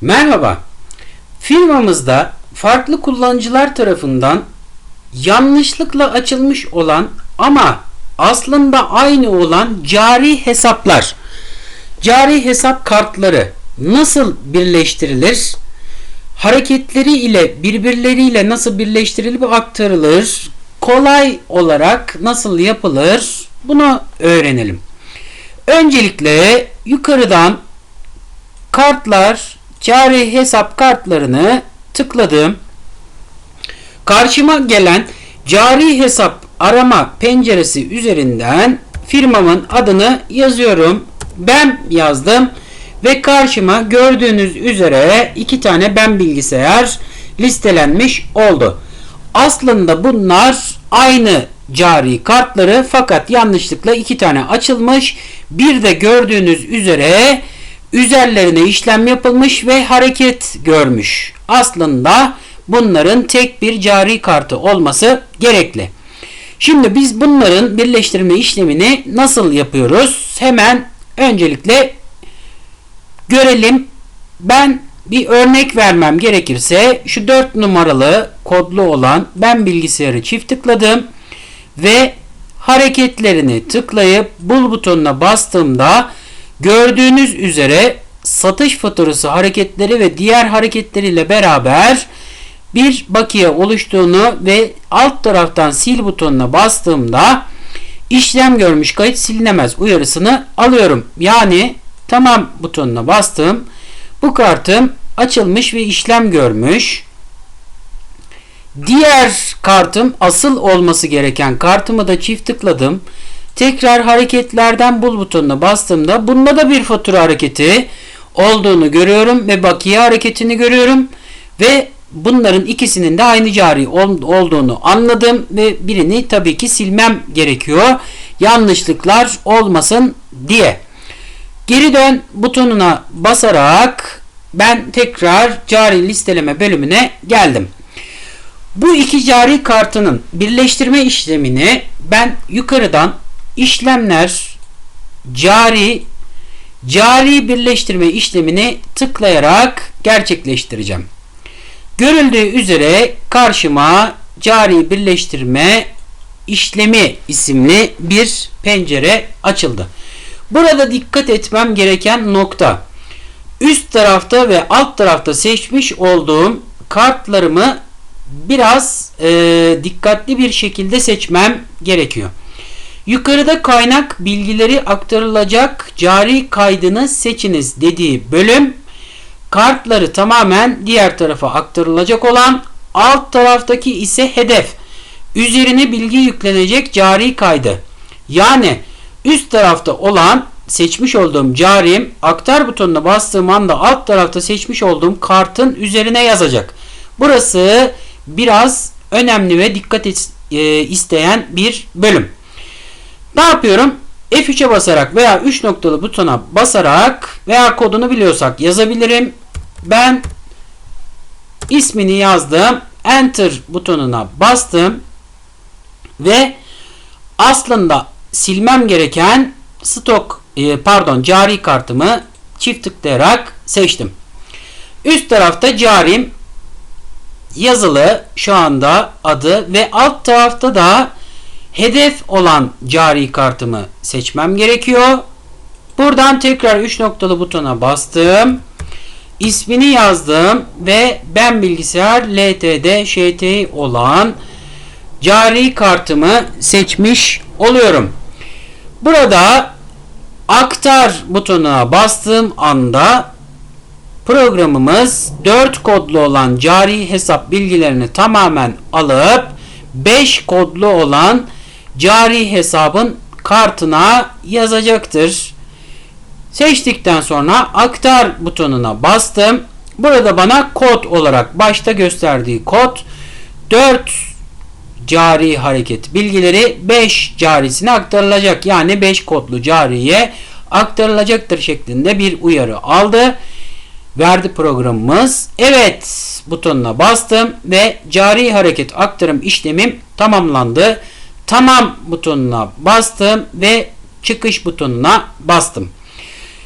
Merhaba. Firmamızda farklı kullanıcılar tarafından yanlışlıkla açılmış olan ama aslında aynı olan cari hesaplar, cari hesap kartları nasıl birleştirilir? Hareketleri ile birbirleriyle nasıl birleştirilip aktarılır? Kolay olarak nasıl yapılır? Bunu öğrenelim. Öncelikle yukarıdan kartlar, cari hesap kartlarını tıkladım. Karşıma gelen cari hesap arama penceresi üzerinden firmamın adını yazıyorum. Ben yazdım ve karşıma gördüğünüz üzere iki tane ben bilgisayar listelenmiş oldu. Aslında bunlar aynı cari kartları fakat yanlışlıkla iki tane açılmış. Bir de gördüğünüz üzere üzerlerine işlem yapılmış ve hareket görmüş. Aslında bunların tek bir cari kartı olması gerekli. Şimdi biz bunların birleştirme işlemini nasıl yapıyoruz? Hemen öncelikle görelim. Ben bir örnek vermem gerekirse şu 4 numaralı kodlu olan ben bilgisayarı çift tıkladım ve hareketlerini tıklayıp bul butonuna bastığımda gördüğünüz üzere satış faturası hareketleri ve diğer hareketleriyle beraber bir bakiye oluştuğunu ve alt taraftan sil butonuna bastığımda işlem görmüş kayıt silinemez uyarısını alıyorum. Yani tamam butonuna bastım. Bu kartım açılmış ve işlem görmüş. Diğer kartım asıl olması gereken kartımı da çift tıkladım. Tekrar hareketlerden bul butonuna bastığımda bunda da bir fatura hareketi olduğunu görüyorum ve bakiye hareketini görüyorum ve bunların ikisinin de aynı cari olduğunu anladım ve birini tabii ki silmem gerekiyor. Yanlışlıklar olmasın diye. Geri dön butonuna basarak ben tekrar cari listeleme bölümüne geldim. Bu iki cari kartının birleştirme işlemini ben yukarıdan işlemler cari cari birleştirme işlemini tıklayarak gerçekleştireceğim. Görüldüğü üzere karşıma cari birleştirme işlemi isimli bir pencere açıldı. Burada dikkat etmem gereken nokta üst tarafta ve alt tarafta seçmiş olduğum kartlarımı biraz e, dikkatli bir şekilde seçmem gerekiyor. Yukarıda kaynak bilgileri aktarılacak cari kaydını seçiniz dediği bölüm kartları tamamen diğer tarafa aktarılacak olan alt taraftaki ise hedef. Üzerine bilgi yüklenecek cari kaydı. Yani üst tarafta olan seçmiş olduğum carim aktar butonuna bastığım anda alt tarafta seçmiş olduğum kartın üzerine yazacak. Burası biraz önemli ve dikkat e, isteyen bir bölüm. Ne yapıyorum? F3'e basarak veya 3 noktalı butona basarak veya kodunu biliyorsak yazabilirim. Ben ismini yazdım. Enter butonuna bastım. Ve aslında silmem gereken stok e, pardon cari kartımı çift tıklayarak seçtim. Üst tarafta carim yazılı şu anda adı ve alt tarafta da hedef olan cari kartımı seçmem gerekiyor. Buradan tekrar 3 noktalı butona bastım. İsmini yazdım ve ben bilgisayar LTD ŞTİ olan cari kartımı seçmiş oluyorum. Burada aktar butonuna bastığım anda programımız 4 kodlu olan cari hesap bilgilerini tamamen alıp 5 kodlu olan cari hesabın kartına yazacaktır. Seçtikten sonra aktar butonuna bastım. Burada bana kod olarak başta gösterdiği kod 4 cari hareket bilgileri 5 carisine aktarılacak. Yani 5 kodlu cariye aktarılacaktır şeklinde bir uyarı aldı. Verdi programımız. Evet butonuna bastım ve cari hareket aktarım işlemim tamamlandı. Tamam butonuna bastım ve çıkış butonuna bastım.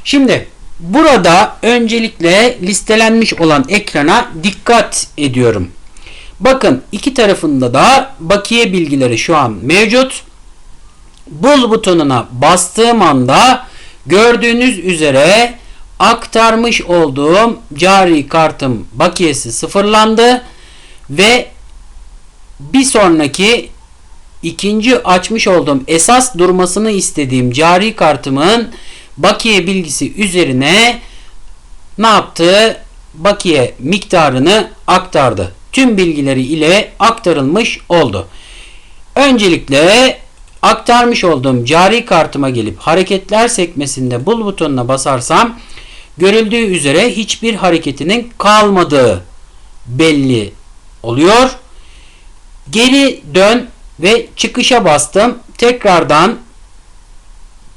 Şimdi Burada öncelikle listelenmiş olan ekrana dikkat ediyorum. Bakın iki tarafında da bakiye bilgileri şu an mevcut. Bul butonuna bastığım anda gördüğünüz üzere aktarmış olduğum cari kartım bakiyesi sıfırlandı ve bir sonraki ikinci açmış olduğum esas durmasını istediğim cari kartımın bakiye bilgisi üzerine ne yaptı? Bakiye miktarını aktardı. Tüm bilgileri ile aktarılmış oldu. Öncelikle aktarmış olduğum cari kartıma gelip hareketler sekmesinde bul butonuna basarsam görüldüğü üzere hiçbir hareketinin kalmadığı belli oluyor. Geri dön ve çıkışa bastım. Tekrardan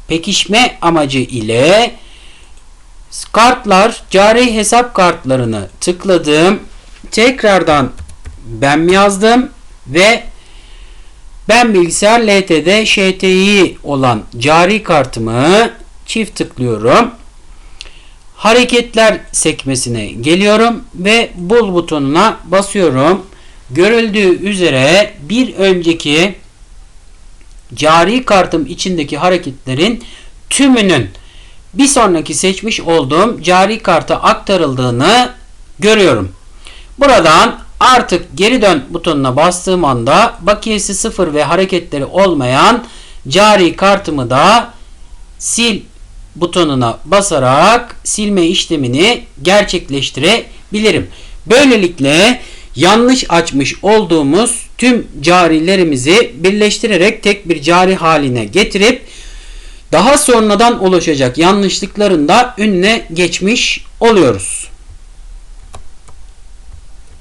pekişme amacı ile kartlar cari hesap kartlarını tıkladım. Tekrardan ben yazdım ve ben bilgisayar LTD ŞTİ olan cari kartımı çift tıklıyorum. Hareketler sekmesine geliyorum ve bul butonuna basıyorum. Görüldüğü üzere bir önceki cari kartım içindeki hareketlerin tümünün bir sonraki seçmiş olduğum cari karta aktarıldığını görüyorum. Buradan artık geri dön butonuna bastığım anda bakiyesi sıfır ve hareketleri olmayan cari kartımı da sil butonuna basarak silme işlemini gerçekleştirebilirim. Böylelikle yanlış açmış olduğumuz tüm carilerimizi birleştirerek tek bir cari haline getirip daha sonradan oluşacak yanlışlıkların da önüne geçmiş oluyoruz.